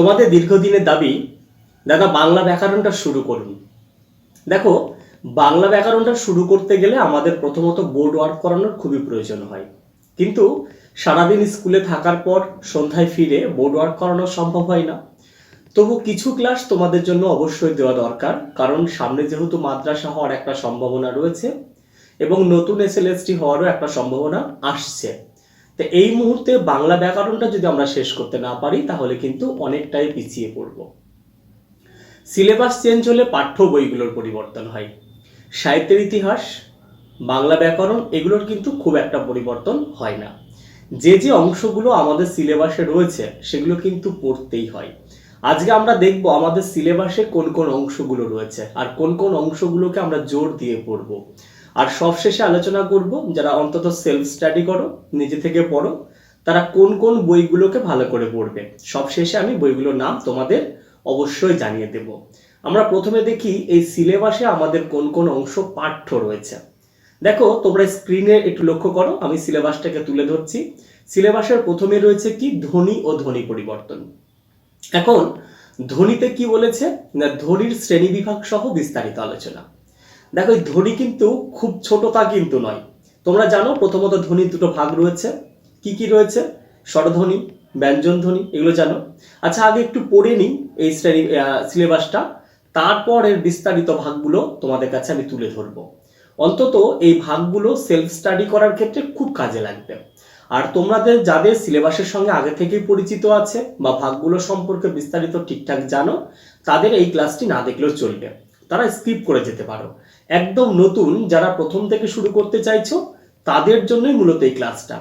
তোমাদের দীর্ঘদিনের দাবি, দাদা, বাংলা ব্যাকরণটা শুরু করুন। দেখো, বাংলা ব্যাকরণটা শুরু করতে গেলে আমাদের প্রথমত বোর্ড ওয়ার্ক করানোর খুবই প্রয়োজন হয়। কিন্তু সারাদিন স্কুলে থাকার পর সন্ধ্যায় ফিরে বোর্ড ওয়ার্ক করানো সম্ভব হয় না। তবু কিছু ক্লাস তোমাদের জন্য অবশ্যই দেওয়া দরকার, কারণ সামনে যেহেতু মাদ্রাসা হওয়ার একটা সম্ভাবনা রয়েছে এবং নতুন এসএলএসটি হওয়ারও একটা সম্ভাবনা আসছে। তো এই মুহূর্তে বাংলা ব্যাকরণটা যদি আমরা শেষ করতে না পারি, তাহলে কিন্তু অনেকটাই পিছিয়ে পড়ব। সিলেবাস চেঞ্জ হলে পাঠ্য বইগুলোর পরিবর্তন হয়। সাহিত্যের ইতিহাস, বাংলা ব্যাকরণ এগুলোর কিন্তু খুব একটা পরিবর্তন হয় না। যে যে অংশগুলো আমাদের সিলেবাসে রয়েছে, সেগুলো কিন্তু পড়তেই হয়। আজকে আমরা দেখব আমাদের সিলেবাসে কোন কোন অংশগুলো রয়েছে, আর কোন কোন অংশগুলোকে আমরা জোর দিয়ে পড়ব। আর সবশেষে আলোচনা করব যারা অন্তত সেলফ স্টাডি করো, নিজে থেকে পড়ো, তারা কোন কোন বইগুলোকে ভালো করে পড়বে। সবশেষে আমি বইগুলোর নাম তোমাদের অবশ্যই জানিয়ে দেব। আমরা প্রথমে দেখি এই সিলেবাসে আমাদের কোন কোন অংশ পাঠ্য রয়েছে। দেখো, তোমরা স্ক্রিনে একটু লক্ষ্য করো, আমি সিলেবাসটাকে তুলে ধরছি। সিলেবাসের প্রথমে রয়েছে কি? ধ্বনি ও ধ্বনি পরিবর্তন। এখন, ধ্বনিতে কি বলেছে? না, ধ্বনির শ্রেণি বিভাগ সহ বিস্তারিত আলোচনা। দেখো ধ্বনি কিন্তু খুব ছোট তা কিন্তু নয়। তোমরা জানো, প্রথমত ধ্বনির দুটো ভাগ রয়েছে। কি কি রয়েছে? স্বরধ্বনি, ব্যঞ্জন ধ্বনি, এগুলো জানো। আচ্ছা আগে একটু পড়ে নিই এই শ্রেণি সিলেবাসটা। তারপর এর বিস্তারিত ভাগগুলো তোমাদের কাছে আমি তুলে ধরবো। অন্তত এই ভাগগুলো সেলফ স্টাডি করার ক্ষেত্রে খুব কাজে লাগবে। আর তোমাদের যাদের সিলেবাসের সঙ্গে আগে থেকেই পরিচিত আছে বা ভাগগুলো সম্পর্কে বিস্তারিত ঠিকঠাক জানো, তাদের এই ক্লাসটি না দেখলেও চলবে। তারা স্কিপ করে যেতে পারো। একদম নতুন যারা প্রথম থেকে শুরু করতে চাইছো, তাদের জন্যই মূলত এই ক্লাসটা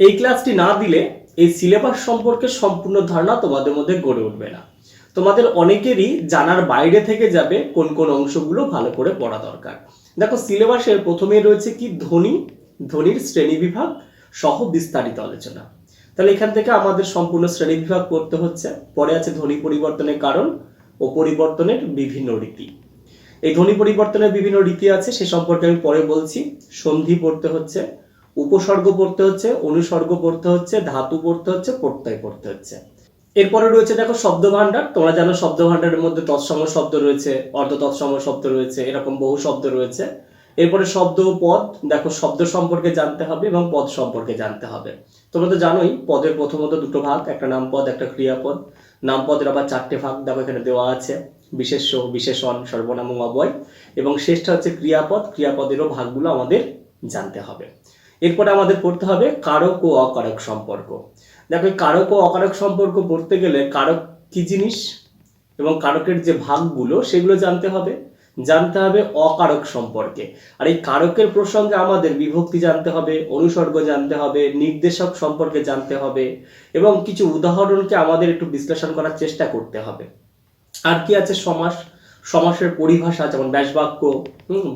এই ক্লাসটি না দিলে এই সিলেবাস সম্পর্কে সম্পূর্ণ ধারণা তোমাদের মধ্যে গড়ে উঠবে না। তোমাদের অনেকেরই জানার বাইরে থেকে যাবে কোন কোন অংশগুলো ভালো করে পড়া দরকার। দেখো সিলেবাসের প্রথমে রয়েছে কি? ধ্বনি, ধ্বনির শ্রেণি বিভাগ সহ বিস্তারিত আলোচনা। তাহলে এখান থেকে আমাদের সম্পূর্ণ শ্রেণি বিভাগ পড়তে হচ্ছে। পরে আছে ধ্বনি পরিবর্তনের কারণ ও পরিবর্তনের বিভিন্ন রীতি। এই ধ্বনি পরিবর্তনের বিভিন্ন রীতি আছে, সে সম্পর্কে আমি পরে বলছি। সন্ধি পড়তে হচ্ছে, উপসর্গ পড়তে হচ্ছে, অনুসর্গ পড়তে হচ্ছে, ধাতু পড়তে হচ্ছে, প্রত্যয় পড়তে হচ্ছে। এরপরে রয়েছে দেখো শব্দ ভাণ্ডার তোমরা জানো শব্দ ভাণ্ডারের মধ্যে তৎসম শব্দ রয়েছে অর্ধ তৎসম শব্দ রয়েছে, এরকম বহু শব্দ রয়েছে। এরপরে শব্দ ও পদ, দেখো শব্দ সম্পর্কে জানতে হবে এবং পদ সম্পর্কে জানতে হবে। তোমরা তো জানোই, পদের প্রথমত দুটো ভাগ, একটা নামপদ, একটা ক্রিয়াপদ। নামপদের আবার চারটে ভাগ, দেখো এখানে দেওয়া আছে। বিশেষ্য, বিশেষণ, সর্বনাম অবয়। এবং শেষটা হচ্ছে ক্রিয়াপদ, ক্রিয়াপদেরও ভাগগুলো আমাদের জানতে হবে। এরপরে আমাদের পড়তে হবে কারক ও অকারক সম্পর্ক। দেখো কারক ও অকারক সম্পর্ক পড়তে গেলে কারক কি জিনিস? এবং কারকের যে ভাগগুলো, সেগুলো জানতে হবে। জানতে হবে অকারক সম্পর্কে। আর এই কারকের প্রসঙ্গে আমাদের বিভক্তি জানতে হবে, অনুসর্গ জানতে হবে, নির্দেশক সম্পর্কে জানতে হবে, এবং কিছু উদাহরণকে আমাদের একটু বিশ্লেষণ করার চেষ্টা করতে হবে। আর কি আছে? সমাস, সমাসের পরিভাষা যেমন ব্যাসবাক্য, হুম,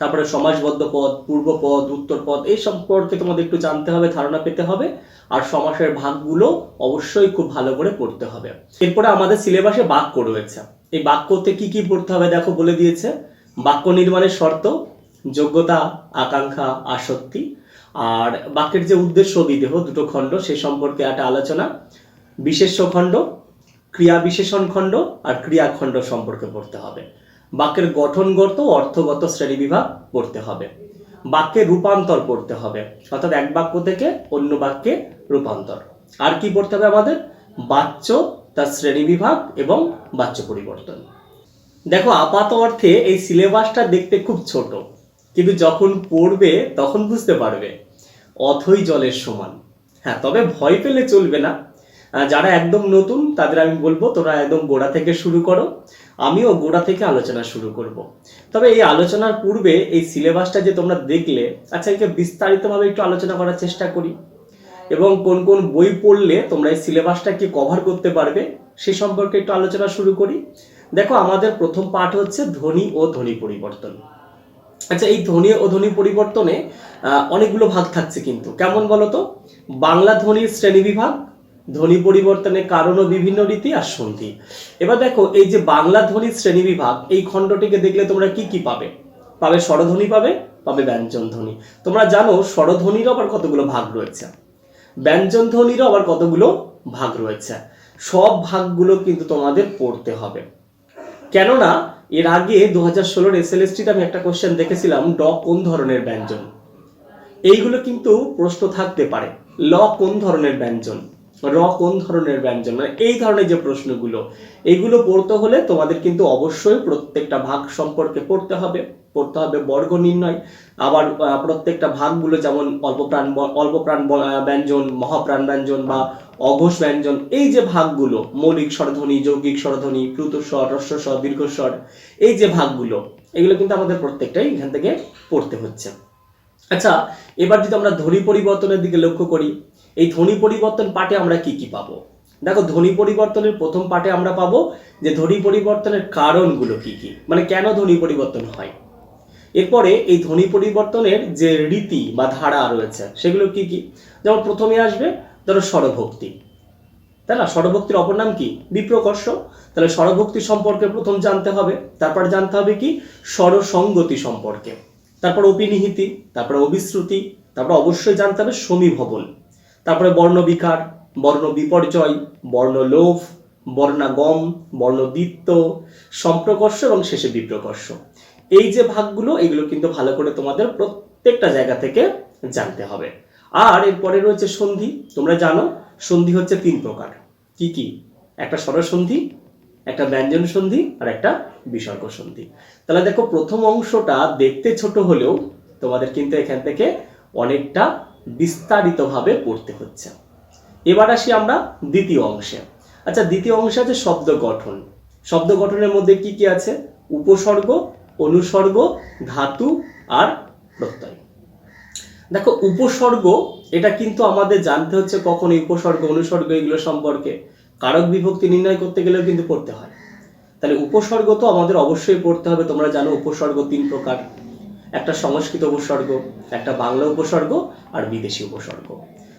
তারপরে সমাসবদ্ধ পদ পূর্বপদ উত্তর পদ, এই সম্পর্কে তোমাদের একটু জানতে হবে, ধারণা পেতে হবে। আর সমাসের ভাগগুলো অবশ্যই খুব ভালো করে পড়তে হবে। এরপরে আমাদের সিলেবাসে বাক্য রয়েছে। এই বাক্যতে কি কি পড়তে হবে দেখো বলে দিয়েছে। বাক্য নির্মাণের শর্ত, যোগ্যতা, আকাঙ্ক্ষা, আসক্তি। আর বাক্যের যে উদ্দেশ্য বিদেহ দুটো খণ্ড, সে সম্পর্কে একটা আলোচনা। বিশেষ্য খণ্ড ক্রিয়া বিশেষণ খণ্ড আর ক্রিয়াখণ্ড সম্পর্কে পড়তে হবে। বাক্যের গঠনগত অর্থগত শ্রেণীবিভাগ পড়তে হবে। বাক্যের রূপান্তর পড়তে হবে, অর্থাৎ এক বাক্য থেকে অন্য বাক্যে রূপান্তর। আর কি পড়তে হবে আমাদের? বাচ্য, তার শ্রেণীবিভাগ এবং বাচ্য পরিবর্তন। দেখো, আপাত অর্থে এই সিলেবাসটা দেখতে খুব ছোট, কিন্তু যখন পড়বে তখন বুঝতে পারবে, অথই জলের সমান। হ্যাঁ তবে ভয় পেলে চলবে না। যারা একদম নতুন, তাদের আমি বলব তোরা একদম গোড়া থেকে শুরু করো। আমিও গোড়া থেকে আলোচনা শুরু করব। তবে এই আলোচনার পূর্বে এই সিলেবাসটা যে তোমরা দেখলে আচ্ছা একে বিস্তারিতভাবে একটু আলোচনা করার চেষ্টা করি। এবং কোন কোন বই পড়লে তোমরা এই সিলেবাসটাকে কভার করতে পারবে, সে সম্পর্কে একটু আলোচনা শুরু করি। দেখো, আমাদের প্রথম পাঠ হচ্ছে ধ্বনি ও ধ্বনি পরিবর্তন। আচ্ছা এই ধ্বনি ও ধ্বনি পরিবর্তনে অনেকগুলো ভাগ থাকছে কিন্তু। কেমন বলতো? বাংলা ধ্বনির শ্রেণি বিভাগ ধ্বনি পরিবর্তনের কারণ ও বিভিন্ন রীতি আর সন্ধি। এবার দেখো, এই যে বাংলা ধ্বনির শ্রেণি বিভাগ, এই খণ্ডটিকে দেখলে তোমরা কি কি পাবে? পাবে স্বরধ্বনি পাবে পাবে ব্যঞ্জন ধ্বনি। তোমরা জানো স্বরধ্বনিরও আবার কতগুলো ভাগ রয়েছে? ব্যঞ্জন ধ্বনিরও আবার কতগুলো ভাগ রয়েছে? সব ভাগগুলো কিন্তু তোমাদের পড়তে হবে। কেননা, এর আগে দু হাজার ষোলোর এস এল আমি একটা কোশ্চেন দেখেছিলাম, ড কোন ধরনের ব্যঞ্জন? এইগুলো কিন্তু প্রশ্ন থাকতে পারে, ল কোন ধরনের ব্যঞ্জন? র কোন ধরনের ব্যঞ্জন? মানে এই ধরনের যে প্রশ্নগুলো এইগুলো পড়তে হলে তোমাদের কিন্তু অবশ্যই প্রত্যেকটা ভাগ সম্পর্কে পড়তে হবে। পড়তে হবে বর্গ নির্ণয়। আবার প্রত্যেকটা ভাগগুলো যেমন অল্প প্রাণ অল্প প্রাণ ব্যঞ্জন, মহাপ্রাণ ব্যঞ্জন বা অঘোষ ব্যঞ্জন, এই যে ভাগগুলো, মৌলিক স্বরধ্বনি, যৌগিক স্বরধ্বনি প্লুতস্বর হ্রস্বস্বর দীর্ঘস্বর এই যে ভাগগুলো, এগুলো কিন্তু আমাদের প্রত্যেকটাই এখান থেকে পড়তে হচ্ছে। আচ্ছা এবার যদি আমরা ধ্বনি পরিবর্তনের দিকে লক্ষ্য করি, এই ধ্বনি পরিবর্তন পাঠে আমরা কি কি পাবো? দেখো, ধ্বনি পরিবর্তনের প্রথম পাঠে আমরা পাবো যে ধ্বনি পরিবর্তনের কারণগুলো কি কি মানে কেন ধ্বনি পরিবর্তন হয়? এরপরে এই ধ্বনি পরিবর্তনের যে রীতি বা ধারা রয়েছে, সেগুলো কি কি? যেমন প্রথমে আসবে, ধরো স্বরভক্তি। তাই না? স্বরভক্তির অপর নাম কি? বিপ্রকর্ষ। তাহলে স্বরভক্তি সম্পর্কে প্রথম জানতে হবে, তারপর জানতে হবে কি? স্বরসঙ্গতি সম্পর্কে। তারপর অপিনিহিতি তারপরে অবিশ্রুতি তারপর অবশ্যই জানতে হবে সমীভবন তারপরে বর্ণবিকার বর্ণ বিপর্যয় বর্ণলোভ বর্ণাগম বর্ণদিত্য সম্প্রকর্ষ এবং শেষে বিপ্রকর্ষ। এই যে ভাগগুলো, এগুলো কিন্তু ভালো করে তোমাদের প্রত্যেকটা জায়গা থেকে জানতে হবে। আর এরপরে রয়েছে সন্ধি, তোমরা জানো, সন্ধি হচ্ছে তিন প্রকার। কি কি? একটা স্বরসন্ধি, একটা ব্যঞ্জন সন্ধি, আর একটা বিসর্গ সন্ধি। তাহলে দেখো প্রথম অংশটা দেখতে ছোট হলেও তোমাদের কিন্তু এখান থেকে অনেকটা বিস্তারিতভাবে পড়তে হচ্ছে। এবার আসি আমরা দ্বিতীয় অংশে। আচ্ছা দ্বিতীয় অংশে আছে শব্দ গঠন। শব্দ গঠনের মধ্যে কি কি আছে? উপসর্গ, অনুসর্গ, ধাতু আর প্রত্যয়। দেখো, উপসর্গ, এটা কিন্তু আমাদের জানতে হচ্ছে কখন উপসর্গ, অনুসর্গ এগুলো সম্পর্কে। কারক বিভক্তি নির্ণয় করতে গেলেও কিন্তু পড়তে হয়। তাহলে উপসর্গ তো আমাদের অবশ্যই পড়তে হবে, তোমরা জানো উপসর্গ তিন প্রকার। একটা সংস্কৃত উপসর্গ, একটা বাংলা উপসর্গ আর বিদেশি উপসর্গ।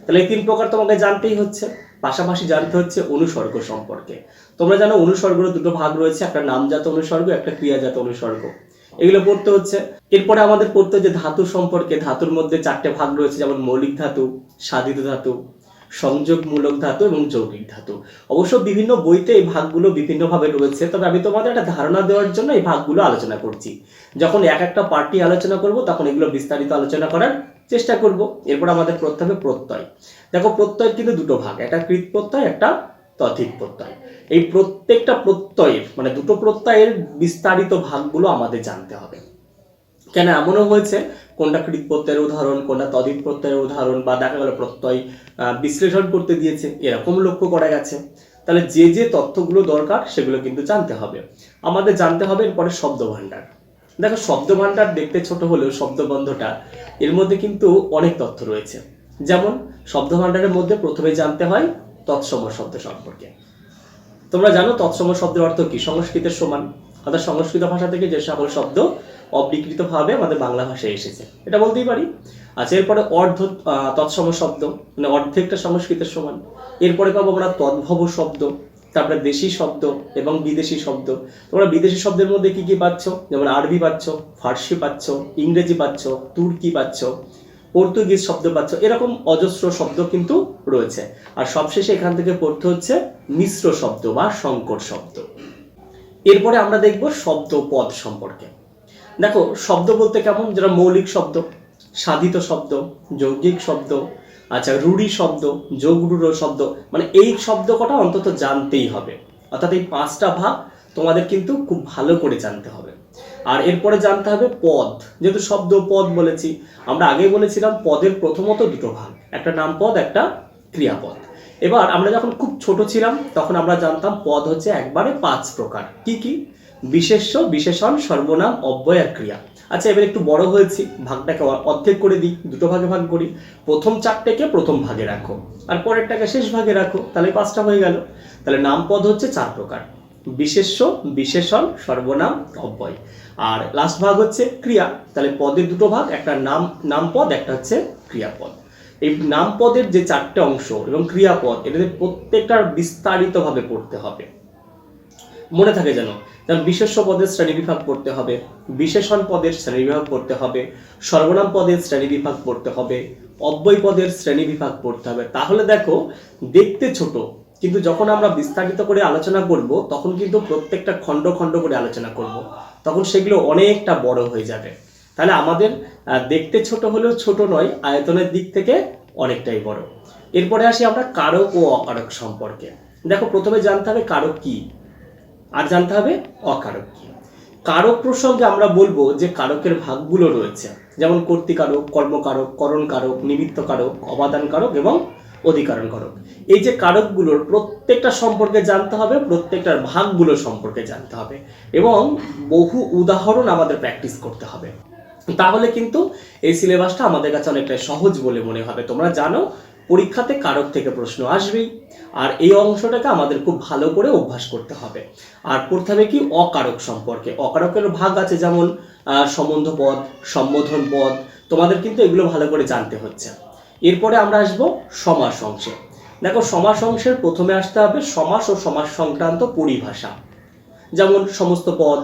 তাহলে এই তিন প্রকার তোমাকে জানতেই হচ্ছে, পাশাপাশি জানতে হচ্ছে অনুসর্গ সম্পর্কে। তোমরা জানো অনুসর্গের দুটো ভাগ রয়েছে, একটা নামজাত অনুসর্গ, একটা ক্রিয়াজাত অনুসর্গ। এগুলো পড়তে হচ্ছে। এরপরে আমাদের পড়তে হচ্ছে ধাতু সম্পর্কে, ধাতুর মধ্যে চারটে ভাগ রয়েছে, যেমন মৌলিক ধাতু, সাধিত ধাতু সংযোগমূলক ধাতু এবং যৌগিক ধাতু। অবশ্য বিভিন্ন বইতে এই ভাগগুলো বিভিন্নভাবে রয়েছে, তবে আমি তোমাদের একটা ধারণা দেওয়ার জন্য এই ভাগগুলো আলোচনা করছি। যখন এক একটা পার্টি আলোচনা করব, তখন এগুলো বিস্তারিত আলোচনা করার চেষ্টা করব। এরপর আমাদের হবে প্রত্যয়। দেখো, প্রত্যয় কিন্তু দুটো ভাগ, একটা কৃত প্রত্যয়, একটা তথিক প্রত্যয়। এই প্রত্যেকটা প্রত্যয়ের মানে দুটো প্রত্যয়ের বিস্তারিত ভাগগুলো আমাদের জানতে হবে। কেন এমনও হয়েছে? কোনটা কৃত প্রত্যয়ের উদাহরণ, কোনটা তদিত প্রত্যয়ের উদাহরণ, বা দেখা গেল প্রত্যয় বিশ্লেষণ করতে দিয়েছে, এরকম লক্ষ্য করা গেছে। তাহলে যে যে তথ্যগুলো দরকার, সেগুলো কিন্তু জানতে হবে। আমাদের জানতে হবে এরপরে শব্দ ভাণ্ডার দেখো শব্দ ভাণ্ডার দেখতে ছোট হলেও শব্দবন্ধটা, এর মধ্যে কিন্তু অনেক তথ্য রয়েছে। যেমন শব্দ ভাণ্ডারের মধ্যে প্রথমে জানতে হয় তৎসম শব্দ সম্পর্কে। তোমরা জানো তৎসম শব্দের অর্থ কি? সংস্কৃতের সমান। অর্থাৎ সংস্কৃত ভাষা থেকে যে সকল শব্দ অবিকৃতভাবে আমাদের বাংলা ভাষায় এসেছে। এটা বলতেই পারি। আচ্ছা এরপরে অর্ধ তৎসম শব্দ মানে অর্ধেকটা সংস্কৃতের সমান। এরপরে পাবো আমরা তদ্ভব শব্দ, তারপরে দেশি শব্দ এবং বিদেশি শব্দ। তোমরা বিদেশি শব্দের মধ্যে কি কি পাচ্ছ? যেমন আরবি পাচ্ছ, ফার্সি পাচ্ছ, ইংরেজি পাচ্ছ, তুর্কি পাচ্ছ, পর্তুগিজ শব্দ পাচ্ছ, এরকম অজস্র শব্দ কিন্তু রয়েছে। আর সবশেষে এখান থেকে পড়তে হচ্ছে মিশ্র শব্দ বা সংকট শব্দ। এরপরে আমরা দেখব শব্দ পদ সম্পর্কে। দেখো, শব্দ বলতে কেমন? যেটা মৌলিক শব্দ, সাধিত শব্দ, যৌগিক শব্দ আচ্ছা রুড়ি শব্দ, যোগরূঢ় শব্দ মানে এই শব্দ কটা অন্তত জানতেই হবে। অর্থাৎ এই পাঁচটা ভাগ তোমাদের কিন্তু খুব ভালো করে জানতে হবে। আর এরপরে জানতে হবে পদ। যেহেতু শব্দ পদ বলেছি, আমরা আগে বলেছিলাম পদের প্রথমত দুটো ভাগ, একটা নাম পদ, একটা ক্রিয়াপদ। এবার আমরা যখন খুব ছোট ছিলাম, তখন আমরা জানতাম পদ হচ্ছে একবারে পাঁচ প্রকার। কি কি? বিশেষ্য, বিশেষণ, সর্বনাম, অব্যয় আর ক্রিয়া। আচ্ছা এবার একটু বড় হয়েছি, ভাগটাকে অর্ধেক করে দিই, দুটো ভাগে ভাগ করি। প্রথম চারটেকে প্রথম ভাগে রাখো। আর পরেরটাকে শেষ ভাগে রাখো, তাহলে পাঁচটা হয়ে গেল। তাহলে নাম পদ হচ্ছে চার প্রকার। বিশেষ্য, বিশেষণ, সর্বনাম, অব্যয়। আর লাস্ট ভাগ হচ্ছে ক্রিয়া। তাহলে পদের দুটো ভাগ, একটা নাম নাম পদ, একটা হচ্ছে ক্রিয়াপদ। এই নাম পদের যে চারটে অংশ এবং ক্রিয়াপদ, এটাতে প্রত্যেকটার বিস্তারিতভাবে পড়তে হবে। মনে থাকে যেন যেমন বিশেষ্য পদের শ্রেণীবিভাগ পড়তে হবে, বিশেষণ পদের শ্রেণীবিভাগ পড়তে হবে, সর্বনাম পদের শ্রেণীবিভাগ পড়তে হবে, অব্যয় পদের শ্রেণীবিভাগ পড়তে হবে। তাহলে দেখো, দেখতে ছোট, কিন্তু যখন আমরা বিস্তারিত করে আলোচনা করব, তখন কিন্তু প্রত্যেকটা খণ্ড খণ্ড করে আলোচনা করব, তখন সেগুলো অনেকটা বড় হয়ে যাবে। তাহলে আমাদের দেখতে ছোট হলেও ছোট নয়, আয়তনের দিক থেকে অনেকটাই বড়। এরপরে আসি আমরা কারক ও অকারক সম্পর্কে। দেখো, প্রথমে জানতে হবে কারক কি। আর জানতে হবে অকারক কি। কারক প্রসঙ্গে আমরা বলব যে কারকের ভাগগুলো রয়েছে, যেমন কর্তিকারক, কর্মকারক, করণকারক নিমিত্ত কারক অবাদান কারক এবং অধিকারণ কারক এই যে কারকগুলোর প্রত্যেকটা সম্পর্কে জানতে হবে, প্রত্যেকটার ভাগগুলো সম্পর্কে জানতে হবে এবং বহু উদাহরণ আমাদের প্র্যাকটিস করতে হবে। তাহলে কিন্তু এই সিলেবাসটা আমাদের কাছে অনেকটা সহজ বলে মনে হবে। তোমরা জানো পরীক্ষাতে কারক থেকে প্রশ্ন আসবেই। আর এই অংশটাকে আমাদের খুব ভালো করে অভ্যাস করতে হবে। আর হবে কি অকারক সম্পর্কে? অকারকের ভাগ আছে যেমন সম্বন্ধ পদ, সম্বোধন পদ, তোমাদের কিন্তু এগুলো ভালো করে জানতে হচ্ছে। এরপরে আমরা আসব সমাস অংশে। দেখো, সমাস অংশের প্রথমে আসতে হবে সমাস ও সমাস সংক্রান্ত পরিভাষা। যেমন, সমস্ত পদ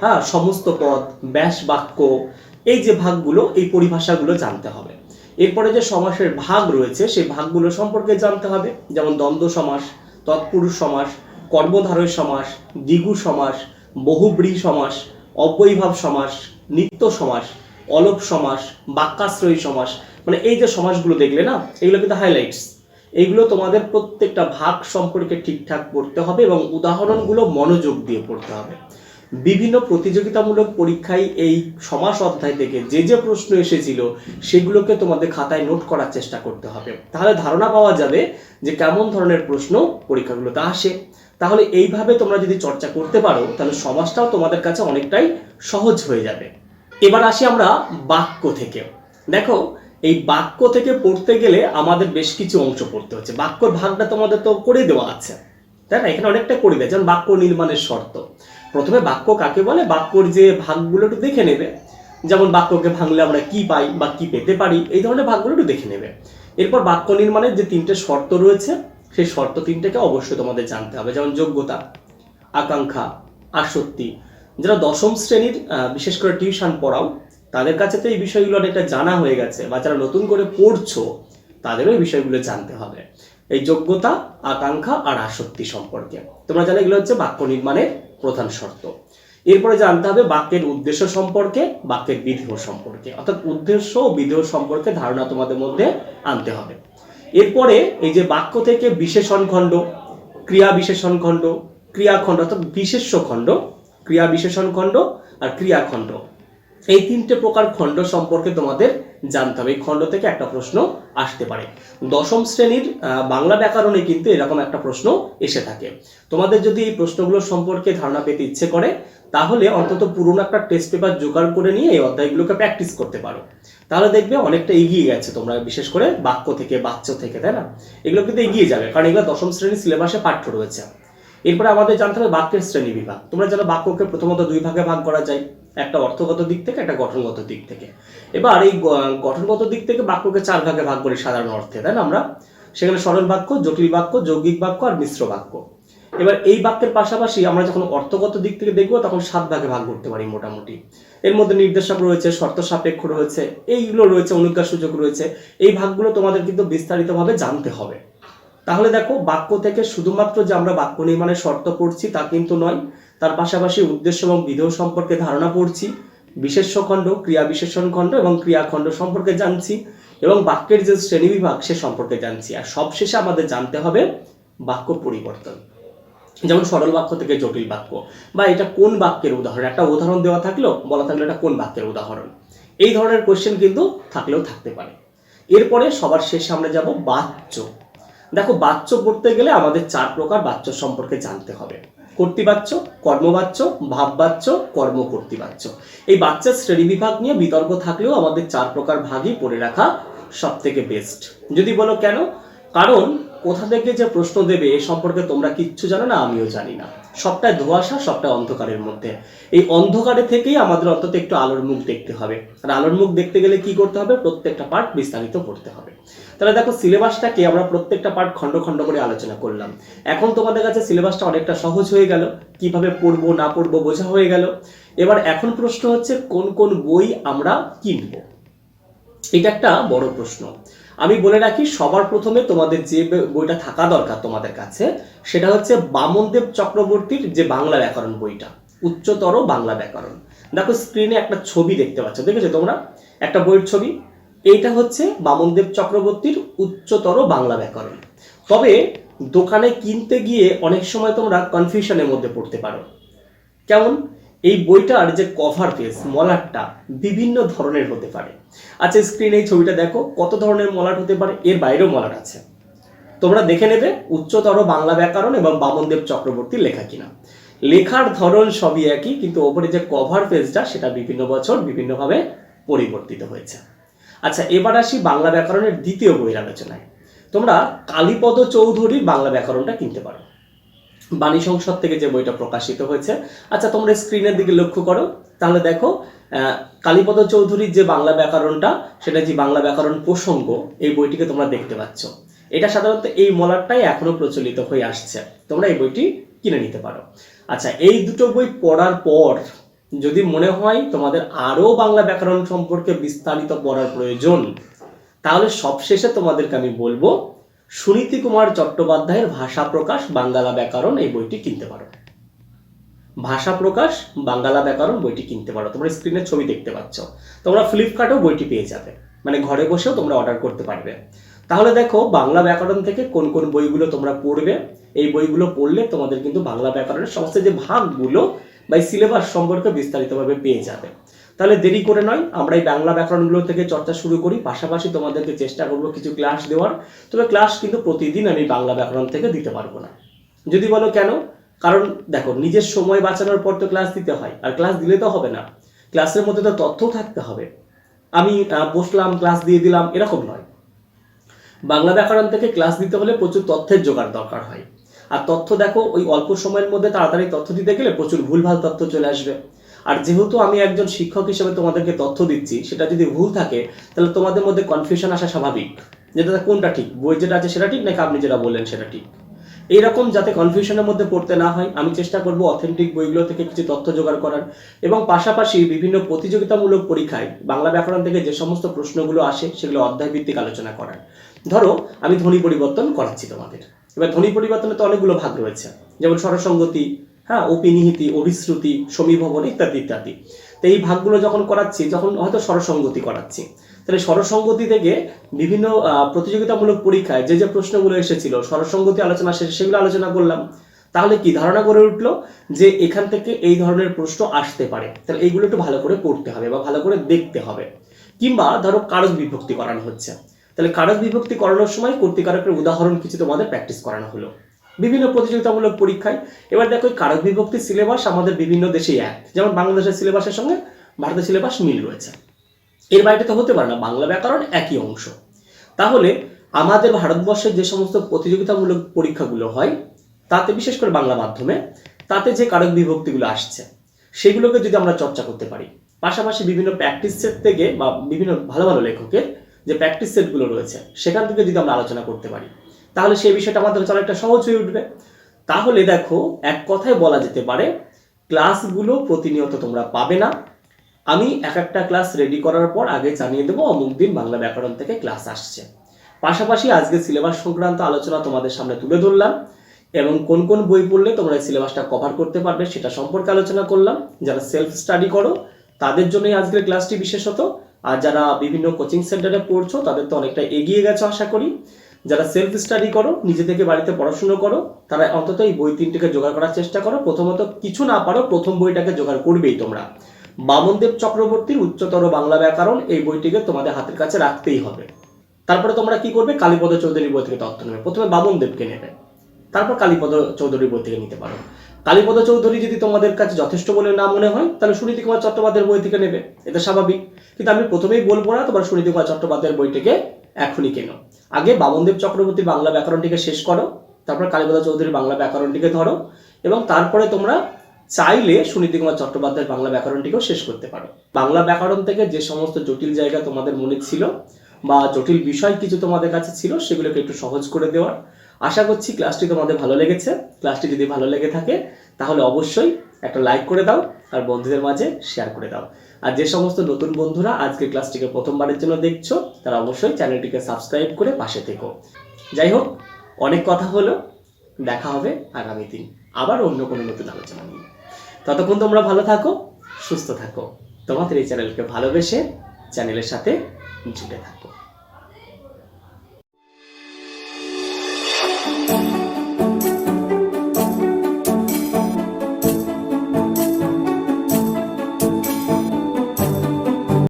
হ্যাঁ সমস্ত পদ, ব্যাস বাক্য, এই যে ভাগগুলো, এই পরিভাষাগুলো জানতে হবে। এরপরে যে সমাসের ভাগ রয়েছে, সেই ভাগগুলো সম্পর্কে জানতে হবে। যেমন দ্বন্দ্ব সমাস, তৎপুরুষ সমাস, কর্মধারয় সমাস, দ্বিগু সমাস, বহুব্রী সমাস অবৈভাব সমাস, নিত্য সমাস, অলোপ সমাস, বাক্যাশ্রয়ী সমাস। মানে এই যে সমাসগুলো দেখলে না, এগুলো কিন্তু হাইলাইটস এইগুলো তোমাদের প্রত্যেকটা ভাগ সম্পর্কে ঠিকঠাক পড়তে হবে এবং উদাহরণগুলো মনোযোগ দিয়ে পড়তে হবে। বিভিন্ন প্রতিযোগিতামূলক পরীক্ষায় এই সমাস অধ্যায় থেকে যে যে প্রশ্ন এসেছিল, সেগুলোকে তোমাদের খাতায় নোট করার চেষ্টা করতে হবে। তাহলে ধারণা পাওয়া যাবে যে কেমন ধরনের প্রশ্ন পরীক্ষাগুলোতে আসে। তাহলে এইভাবে তোমরা যদি চর্চা করতে পারো, তাহলে সমাজটাও তোমাদের কাছে অনেকটাই সহজ হয়ে যাবে। এবার আসি আমরা বাক্য থেকে। দেখো, এই বাক্য থেকে পড়তে গেলে আমাদের বেশ কিছু অংশ পড়তে হচ্ছে। বাক্যর ভাগটা তোমাদের তো করে দেওয়া আছে। তাই না? এখানে অনেকটা করে দেয়। যেমন বাক্য নির্মাণের শর্ত। প্রথমে বাক্য কাকে বলে? বাক্যর যে ভাগগুলো একটু দেখে নেবে। যেমন বাক্যকে ভাঙলে আমরা কি পাই বা কি পেতে পারি, এই ধরনের ভাগগুলো একটু দেখে নেবে। এরপর বাক্য নির্মাণের যে তিনটে শর্ত রয়েছে, সেই শর্ত তিনটাকে অবশ্যই তোমাদের জানতে হবে। যেমন যোগ্যতা, আকাঙ্ক্ষা, আসক্তি। যারা দশম শ্রেণির বিশেষ করে টিউশন পড়াও, তাদের কাছে তো এই বিষয়গুলো অনেকটা জানা হয়ে গেছে বা যারা নতুন করে পড়ছো, তাদেরও এই বিষয়গুলো জানতে হবে। এই যোগ্যতা, আকাঙ্ক্ষা আর আসক্তি সম্পর্কে। তোমরা জানো এগুলো হচ্ছে বাক্য নির্মাণের প্রধান শর্ত। এরপরে জানতে হবে বাক্যের উদ্দেশ্য সম্পর্কে, বাক্যের বিধেয় সম্পর্কে। অর্থাৎ উদ্দেশ্য ও বিধেয় সম্পর্কে ধারণা তোমাদের মধ্যে আনতে হবে। এরপরে এই যে বাক্য থেকে বিশেষণ খণ্ড, ক্রিয়া বিশেষণ খণ্ড ক্রিয়াখণ্ড অর্থাৎ বিশেষ্য খণ্ড, ক্রিয়া বিশেষণ খণ্ড আর ক্রিয়াখণ্ড এই তিনটে প্রকার খণ্ড সম্পর্কে তোমাদের জানতে হবে। এই খণ্ড থেকে একটা প্রশ্ন আসতে পারে। দশম শ্রেণির বাংলা ব্যাকরণে কিন্তু এরকম একটা প্রশ্ন এসে থাকে। তোমাদের যদি এই প্রশ্নগুলো সম্পর্কে ধারণা পেতে ইচ্ছে করে, তাহলে অন্তত পুরোনো একটা টেস্ট পেপার জোগাড় করে নিয়ে এই অধ্যায়গুলোকে প্র্যাকটিস করতে পারো। তাহলে দেখবে অনেকটা এগিয়ে গেছে তোমরা, বিশেষ করে বাক্য থেকে বাচ্চ থেকে, তাই না? এগুলো কিন্তু এগিয়ে যাবে, কারণ এগুলো দশম শ্রেণির সিলেবাসে পাঠ্য রয়েছে। এরপরে আমাদের জানতে হবে বাক্যের শ্রেণি বিভাগ। তোমরা জানো বাক্যকে প্রথমত দুই ভাগে ভাগ করা যায়। একটা অর্থগত দিক থেকে, একটা গঠনগত দিক থেকে। এবার এই গঠনগত দিক থেকে বাক্যকে চার ভাগে ভাগ করি সাধারণ অর্থে, তাই না আমরা? সেখানে সরল বাক্য, জটিল বাক্য, যৌগিক বাক্য আর মিশ্র বাক্য। এবার এই বাক্যের পাশাপাশি আমরা যখন অর্থগত দিক থেকে দেখব, তখন সাত ভাগে ভাগ করতে পারি মোটামুটি। এর মধ্যে নির্দেশক রয়েছে, শর্ত সাপেক্ষ রয়েছে, এইগুলো রয়েছে অনুজ্ঞা সুযোগ রয়েছে। এই ভাগগুলো তোমাদের কিন্তু বিস্তারিতভাবে জানতে হবে। তাহলে দেখো, বাক্য থেকে শুধুমাত্র যে আমরা বাক্য নির্মাণের শর্ত পড়ছি তা কিন্তু নয় তার পাশাপাশি উদ্দেশ্য এবং বিধেয় সম্পর্কে ধারণা পড়ছি বিশেষ্য খণ্ড ক্রিয়া বিশেষণ খণ্ড এবং ক্রিয়াখণ্ড সম্পর্কে জানছি এবং বাক্যের যে শ্রেণীবিভাগ সে সম্পর্কে জানছি। আর সবশেষে আমাদের জানতে হবে বাক্য পরিবর্তন। যেমন সরল বাক্য থেকে জটিল বাক্য, বা এটা কোন বাক্যের উদাহরণ? একটা উদাহরণ দেওয়া থাকলেও, বলা থাকল এটা কোন বাক্যের উদাহরণ? এই ধরনের কোশ্চেন কিন্তু থাকলেও থাকতে পারে। এরপরে সবার শেষে আমরা যাব বাচ্য। দেখো, বাচ্য পড়তে গেলে আমাদের চার প্রকার বাচ্য সম্পর্কে জানতে হবে। কর্তৃবাচ্য, কর্মবাচ্য, ভাববাচ্য কর্ম কর্তৃবাচ্য এই বাচ্চার শ্রেণি বিভাগ নিয়ে বিতর্ক থাকলেও আমাদের চার প্রকার ভাগই পড়ে রাখা সব থেকে বেস্ট যদি বলো কেন? কারণ কোথা থেকে যে প্রশ্ন দেবে এ সম্পর্কে তোমরা কিচ্ছু জানো না, আমিও জানি না। সবটাই ধোঁয়াশা সবটাই অন্ধকারের মধ্যে। এই অন্ধকারে থেকেই আমাদের অন্তত একটু আলোর মুখ দেখতে হবে। আর আলোর মুখ দেখতে গেলে কি করতে হবে? প্রত্যেকটা পার্ট বিস্তারিত পড়তে হবে। তাহলে দেখো, সিলেবাসটাকে আমরা প্রত্যেকটা পার্ট খণ্ড খণ্ড করে আলোচনা করলাম। এখন তোমাদের কাছে সিলেবাসটা অনেকটা সহজ হয়ে গেল। কীভাবে পড়ব, না পড়ব বোঝা হয়ে গেল। এবার এখন প্রশ্ন হচ্ছে, কোন কোন বই আমরা কিনবো? এটা একটা বড় প্রশ্ন। আমি বলে রাখি, সবার প্রথমে তোমাদের যে বইটা থাকা দরকার তোমাদের কাছে, সেটা হচ্ছে বামনদেব চক্রবর্তীর যে বাংলা ব্যাকরণ বইটা, উচ্চতর বাংলা ব্যাকরণ। দেখো স্ক্রিনে একটা ছবি দেখতে পাচ্ছ, দেখেছ তোমরা? একটা বইয়ের ছবি। এইটা হচ্ছে বামনদেব চক্রবর্তীর উচ্চতর বাংলা ব্যাকরণ। তবে দোকানে কিনতে গিয়ে অনেক সময় তোমরা কনফিউশনের মধ্যে পড়তে পারো। কেমন? এই বইটার যে কভার পেজ মলাটটা বিভিন্ন ধরনের হতে পারে। আচ্ছা স্ক্রিনে এই ছবিটা দেখো, কত ধরনের মলাট হতে পারে, এর বাইরেও মলাট আছে। তোমরা দেখে নেবে উচ্চতর বাংলা ব্যাকরণ এবং বামনদেব চক্রবর্তীর লেখা কিনা। লেখার ধরন সবই একই, কিন্তু ওপরে যে কভার পেজটা সেটা বিভিন্ন বছর বিভিন্নভাবে পরিবর্তিত হয়েছে। আচ্ছা এবার আসি বাংলা ব্যাকরণের দ্বিতীয় বইয়ের আলোচনায়। তোমরা কালীপদ চৌধুরীর বাংলা ব্যাকরণটা কিনতে পারো। বাণী সংসদ থেকে যে বইটা প্রকাশিত হয়েছে। আচ্ছা তোমরা স্ক্রিনের দিকে লক্ষ্য করো। তাহলে দেখো কালীপদ চৌধুরীর যে বাংলা ব্যাকরণটা, সেটা যে বাংলা ব্যাকরণ প্রসঙ্গ, এই বইটিকে তোমরা দেখতে পাচ্ছ। এটা সাধারণত এই মলারটাই এখনও প্রচলিত হয়ে আসছে। তোমরা এই বইটি কিনে নিতে পারো। আচ্ছা এই দুটো বই পড়ার পর যদি মনে হয় তোমাদের আরও বাংলা ব্যাকরণ সম্পর্কে বিস্তারিত পড়ার প্রয়োজন, তাহলে সবশেষে তোমাদেরকে আমি বলব সুনীতি কুমার চট্টোপাধ্যায়ের ভাষা প্রকাশ বাঙ্গালা ব্যাকরণ এই বইটি কিনতে পারো। ভাষা প্রকাশ বাঙ্গালা ব্যাকরণ বইটি কিনতে পারো। তোমরা স্ক্রিনে ছবি দেখতে পাচ্ছ। তোমরা ফ্লিপকার্টেও বইটি পেয়ে যাবে। মানে ঘরে বসেও তোমরা অর্ডার করতে পারবে। তাহলে দেখো, বাংলা ব্যাকরণ থেকে কোন কোন বইগুলো তোমরা পড়বে, এই বইগুলো পড়লে তোমাদের কিন্তু বাংলা ব্যাকরণের সমস্ত যে ভাগগুলো বা সিলেবাস সম্পর্কে বিস্তারিতভাবে পেয়ে যাবে। তাহলে দেরি করে নয়, আমরা এই বাংলা ব্যাকরণগুলো থেকে চর্চা শুরু করি। পাশাপাশি তোমাদেরকে চেষ্টা করব কিছু ক্লাস দেওয়ার। তবে ক্লাস কিন্তু প্রতিদিন আমি বাংলা ব্যাকরণ থেকে দিতে পারব না। যদি বলো কেন? কারণ দেখো, নিজের সময় বাঁচানোর পর তো ক্লাস দিতে হয়। আর ক্লাস দিলে তো হবে না। ক্লাসের মধ্যে তো তথ্য থাকতে হবে। আমি বসলাম ক্লাস দিয়ে দিলাম, এরকম নয়। বাংলা ব্যাকরণ থেকে ক্লাস দিতে হলে প্রচুর তথ্যের জোগাড় দরকার হয়। আর তথ্য দেখো, ওই অল্প সময়ের মধ্যে তাড়াতাড়ি তথ্য দিতে গেলে প্রচুর ভুলভাল তথ্য চলে আসবে। আর যেহেতু আমি একজন শিক্ষক হিসেবে তোমাদেরকে তথ্য দিচ্ছি, সেটা যদি ভুল থাকে, তাহলে তোমাদের মধ্যে কনফিউশন আসা স্বাভাবিক। যে দাদা কোনটা ঠিক? বই যেটা আছে সেটা ঠিক নাকি আপনি যেটা বললেন সেটা ঠিক? এইরকম যাতে কনফিউশনের মধ্যে পড়তে না হয়, আমি চেষ্টা করব অথেন্টিক বইগুলো থেকে কিছু তথ্য জোগাড় করার এবং পাশাপাশি বিভিন্ন প্রতিযোগিতামূলক পরীক্ষায় বাংলা ব্যাকরণ থেকে যে সমস্ত প্রশ্নগুলো আসে, সেগুলো অধ্যায় ভিত্তিক আলোচনা করার। ধরো, আমি ধ্বনি পরিবর্তন করাচ্ছি তোমাদের। এবার ধ্বনি পরিবর্তনে তো অনেকগুলো ভাগ রয়েছে। যেমন স্বরসঙ্গতি হ্যাঁ অপিনিহিতি অভিশ্রুতি, সমীভবন ইত্যাদি ইত্যাদি। তো এই ভাগগুলো যখন করাচ্ছি, যখন হয়তো স্বরসঙ্গতি করাচ্ছি, তাহলে স্বরসঙ্গতি থেকে বিভিন্ন প্রতিযোগিতামূলক পরীক্ষায় যে যে প্রশ্নগুলো এসেছিল, স্বরসঙ্গতি আলোচনা শেষে সেগুলো আলোচনা করলাম, তাহলে কি ধারণা করে উঠল যে এখান থেকে এই ধরনের প্রশ্ন আসতে পারে। তাহলে এইগুলো একটু ভালো করে পড়তে হবে বা ভালো করে দেখতে হবে। কিংবা ধরো কারক বিভক্তি করানো হচ্ছে। তাহলে কারক বিভক্তি করানোর সময় কর্তিকারকের উদাহরণ কিছু তোমাদের প্র্যাকটিস করানো হলো। বিভিন্ন প্রতিযোগিতামূলক পরীক্ষায়। এবার দেখো এই কারক বিভক্তি সিলেবাস আমাদের বিভিন্ন দেশেই এক। যেমন বাংলাদেশের সিলেবাসের সঙ্গে ভারতের সিলেবাস মিল রয়েছে। এর বাইরে তো হতে পারে না, বাংলা ব্যাকরণ একই অংশ। তাহলে আমাদের ভারতবর্ষের যে সমস্ত প্রতিযোগিতামূলক পরীক্ষাগুলো হয়, তাতে বিশেষ করে বাংলা মাধ্যমে, তাতে যে কারক বিভক্তিগুলো আসছে, সেগুলোকে যদি আমরা চর্চা করতে পারি, পাশাপাশি বিভিন্ন প্র্যাকটিস সেট থেকে বা বিভিন্ন ভালো ভালো লেখকের যে প্র্যাকটিস সেটগুলো রয়েছে, সেখান থেকে যদি আমরা আলোচনা করতে পারি তাহলে সেই বিষয়টা আমাদের কাছে অনেকটা সহজ হয়ে উঠবে। তাহলে দেখো, এক কথায় বলা যেতে পারে, ক্লাসগুলো প্রতিনিয়ত তোমরা পাবে না। আমি এক একটা ক্লাস রেডি করার পর আগে জানিয়ে দেবো, অমুক দিন বাংলা ব্যাকরণ থেকে ক্লাস আসছে। পাশাপাশি আজকে সিলেবাস সংক্রান্ত আলোচনা তোমাদের সামনে তুলে ধরলাম এবং কোন কোন বই পড়লে তোমরা সিলেবাসটা কভার করতে পারবে সেটা সম্পর্কে আলোচনা করলাম। যারা সেলফ স্টাডি করো, তাদের জন্যই আজকের ক্লাসটি বিশেষত। আর যারা বিভিন্ন কোচিং সেন্টারে পড়ছো, তাদের তো অনেকটা এগিয়ে গেছো, আশা করি। যারা সেলফ স্টাডি করো, নিজে থেকে বাড়িতে পড়াশুনো করো, তারা অন্তত এই বই তিনটিকে জোগাড় করার চেষ্টা করো। প্রথমত কিছু না পারো, প্রথম বইটাকে জোগাড় করবেই তোমরা। বামনদেব চক্রবর্তীর উচ্চতর বাংলা ব্যাকরণ এই বইটিকে তোমাদের হাতের কাছে রাখতেই হবে। তারপরে তোমরা কি করবে? কালীপদ চৌধুরীর বই থেকে তথ্য নেবে। প্রথমে বামনদেবকে নেবে। তারপর কালীপদ চৌধুরীর বই থেকে নিতে পারো। কালীপদ চৌধুরী যদি তোমাদের কাছে যথেষ্ট বলে না মনে হয়, তাহলে সুনীতি কুমার চট্টোপাধ্যায়ের বই থেকে নেবে। এটা স্বাভাবিক। কিন্তু আমি প্রথমেই বলব না, তোমার সুনীতি কুমার চট্টোপাধ্যায়ের বইটিকে এখনই কেনো। আগে বামনদেব চক্রবর্তী বাংলা ব্যাকরণটিকে শেষ করো, তারপর কালীপদ চৌধুরীর বাংলা ব্যাকরণটিকে ধরো, এবং তারপরে তোমরা চাইলে সুনীতি কুমার চট্টোপাধ্যায়ের বাংলা ব্যাকরণটিকেও শেষ করতে পারো। বাংলা ব্যাকরণ থেকে যে সমস্ত জটিল জায়গা তোমাদের মনে ছিল বা জটিল বিষয় কিছু তোমাদের কাছে ছিল, সেগুলোকে একটু সহজ করে দেওয়ার আশা করছি ক্লাসটি তোমাদের ভালো লেগেছে। ক্লাসটি যদি ভালো লেগে থাকে, তাহলে অবশ্যই একটা লাইক করে দাও। আর বন্ধুদের মাঝে শেয়ার করে দাও। আর যে সমস্ত নতুন বন্ধুরা আজকে ক্লাসটিকে প্রথমবারের জন্য দেখছ, তারা অবশ্যই চ্যানেলটিকে সাবস্ক্রাইব করে পাশে থেকো। যাই হোক, অনেক কথা হলো, দেখা হবে আগামী দিন আবার অন্য কোনো নতুন আলোচনা নিয়ে। ততক্ষণ তোমরা ভালো থাকো, সুস্থ থাকো। তোমাদের এই চ্যানেলকে ভালোবেসে চ্যানেলের সাথে জুড়ে থাকো।